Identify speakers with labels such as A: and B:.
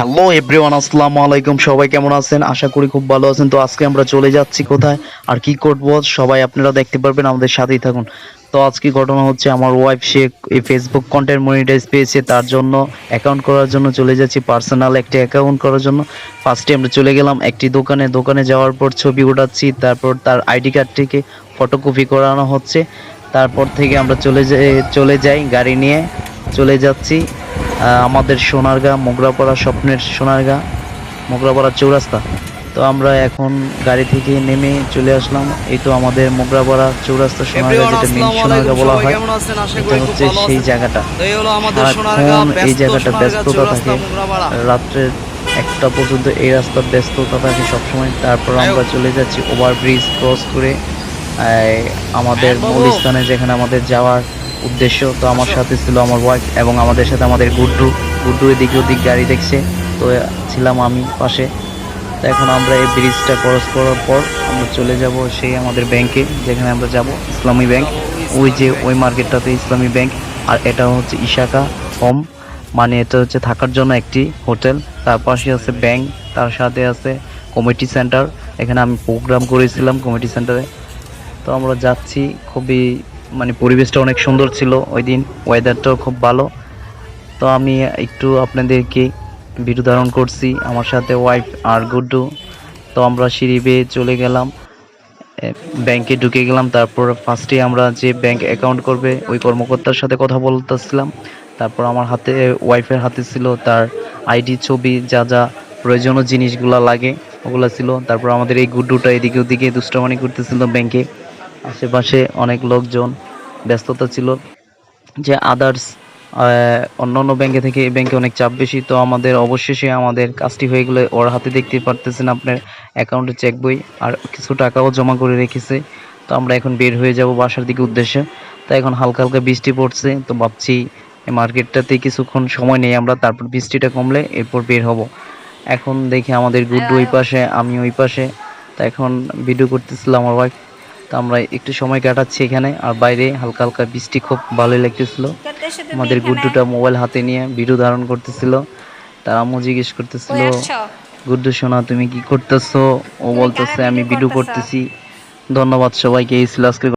A: Hello everyone আসসালামু আলাইকুম। সবাই কেমন আছেন? আশা করি খুব ভালো আছেন। তো আজকে আমরা চলে যাচ্ছি কোথায় আর কি করব? সবাই আপনারা দেখতে পারবেন, আমাদের সাথেই থাকুন। তো আজকে ঘটনা হচ্ছে, আমার ওয়াইফ সে এই ফেসবুক কন্টেন্ট মনিটাইজ পেয়েছে। তার জন্য অ্যাকাউন্ট করার জন্য চলে যাচ্ছি পার্সোনাল একটি অ্যাকাউন্ট করার জন্য। ফার্স্টে আমরা চলে গেলাম একটি দোকানে। দোকানে যাওয়ার পর ছবি উঠাচ্ছি, তারপর তার আইডি কার্ড থেকে ফটোকপি করানো হচ্ছে। তারপর থেকে আমরা চলে যাই চলে যাই গাড়ি নিয়ে। চলে যাচ্ছি। আমাদের সোনারগাঁ মোগরাপাড়া স্বপ্নের সোনারগাঁ মোগরাপাড়া চৌরাস্তা। তো আমরা এখন গাড়ি থেকে নেমে চলে আসলাম। এই তো আমাদের মোগরাপাড়া চৌরাস্তা সোনারগাঁ যেটা মেন সোনারগাঁ বলা হয়। এটা হচ্ছে সেই জায়গাটা।
B: তো এই
A: সারাক্ষণ জায়গাটা ব্যস্ততা থাকে। রাত্রের একটা পর্যন্ত এই রাস্তার ব্যস্ততা থাকে সবসময়। তারপর আমরা চলে যাচ্ছি ওভারব্রিজ ক্রস করে। আমাদের
B: হ্যাঁ,
A: মূল স্থানে যেখানে আমাদের যাওয়ার উদ্দেশ্য তো আমার সাথে ছিল আমার ওয়াইফ এবং আমাদের সাথে আমাদের গুড্ডু। গুড্ডু এদিকে ওদিক গাড়ি দেখছে, তো ছিলাম আমি পাশে। তো এখন আমরা এই ব্রিজটা ক্রস করার পর আমরা চলে যাব সেই আমাদের ব্যাংকে যেখানে আমরা যাব, ইসলামী ব্যাংক ওই যে ওই মার্কেটটাতে ইসলামী ব্যাংক আর এটা হচ্ছে ইশাকা হোম মানে এটা হচ্ছে থাকার জন্য একটি হোটেল তার পাশে আছে ব্যাংক তার সাথে আছে কমিটি সেন্টার এখানে আমি প্রোগ্রাম করেছিলাম কমিটি সেন্টারে তো আমরা যাচ্ছি খুবই মানে পরিবেশটা অনেক সুন্দর ছিল ওই দিন ওয়েদারটাও খুব ভালো। তো আমি একটু আপনাদেরকে ভিডিও ধারণ করছি, আমার সাথে ওয়াইফ আর গুড্ডু। তো আমরা সিঁড়ি বেয়ে চলে গেলাম ব্যাংকে ঢুকে গেলাম, তারপর ফার্স্টে আমরা যে ব্যাংক অ্যাকাউন্ট করবে, ওই কর্মকর্তার সাথে কথা বলতেছিলাম। তারপর আমার হাতে ওয়াইফের হাতে ছিল তার আইডি ছবি, যা যা প্রয়োজনীয় জিনিসগুলো লাগে, ওগুলো ছিল। তারপর আমাদের এই গুড্ডুটা এদিকে ওদিকে দুষ্টামানি করতেছিল ব্যাংকে আশেপাশে অনেক লোকজন ব্যস্ততা ছিল যে আদার্স অন্য অন্য ব্যাংকে থেকে এই ব্যাংকে অনেক চাপ বেশি তো আমাদের অবশেষে আমাদের কাজটি হয়ে গেলে ওর হাতে দেখতে পারতেছেন আপনার অ্যাকাউন্টে চেক বই আর কিছু টাকাও জমা করে রেখেছে। তো আমরা এখন বের হয়ে যাব বাসার দিকে উদ্দেশ্যে। তো এখন হালকা হালকা বৃষ্টি পড়ছে তো ভাবছি এই মার্কেটটাতে কিছুক্ষণ সময় নেই আমরা তারপর বৃষ্টিটা কমলে এরপর বের হব। এখন দেখি আমাদের গুড্ডু ওই পাশে আমি ওই পাশে। তো এখন ভিডিও করতেছিলাম আমার ওয়াইফ তো আমরা একটু সময় কাটাচ্ছি এখানে। আর বাইরে হালকা হালকা বৃষ্টি খুব ভালোই লাগতেছিল। আমাদের গুড্ডুটা মোবাইল হাতে নিয়ে ভিডিও ধারণ করতেছিল। তার আম্মু জিজ্ঞেস করতেছিল গুড্ডু সোনা তুমি কি করতেছো? ও বলতেছে আমি ভিডিও করতেছি? ধন্যবাদ সবাইকে এই ছিল আজকে